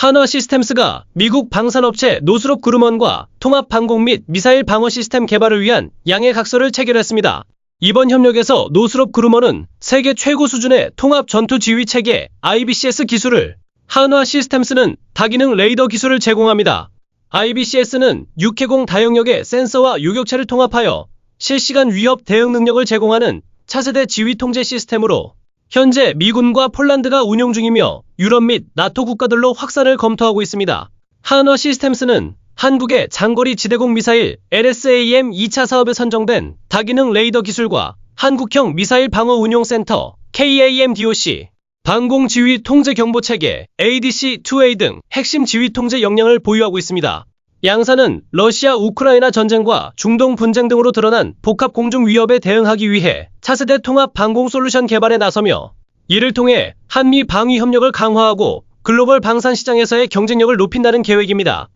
한화 시스템스가 미국 방산업체 노스롭 그루먼과 통합 방공 및 미사일 방어 시스템 개발을 위한 양해 각서를 체결했습니다. 이번 협력에서 노스롭 그루먼은 세계 최고 수준의 통합 전투 지휘 체계 IBCS 기술을, 한화 시스템스는 다기능 레이더 기술을 제공합니다. IBCS는 육해공 다영역의 센서와 요격체를 통합하여 실시간 위협 대응 능력을 제공하는 차세대 지휘 통제 시스템으로 현재 미군과 폴란드가 운용 중이며 유럽 및 나토 국가들로 확산을 검토하고 있습니다. 한화 시스템스는 한국의 장거리 지대공 미사일 LSAM 2차 사업에 선정된 다기능 레이더 기술과 한국형 미사일 방어 운용 센터 KAM-DOC, 방공 지휘 통제 경보 체계 ADC-2A 등 핵심 지휘 통제 역량을 보유하고 있습니다. 양사는 러시아 우크라이나 전쟁과 중동 분쟁 등으로 드러난 복합 공중 위협에 대응하기 위해 차세대 통합 방공 솔루션 개발에 나서며 이를 통해 한미 방위 협력을 강화하고 글로벌 방산 시장에서의 경쟁력을 높인다는 계획입니다.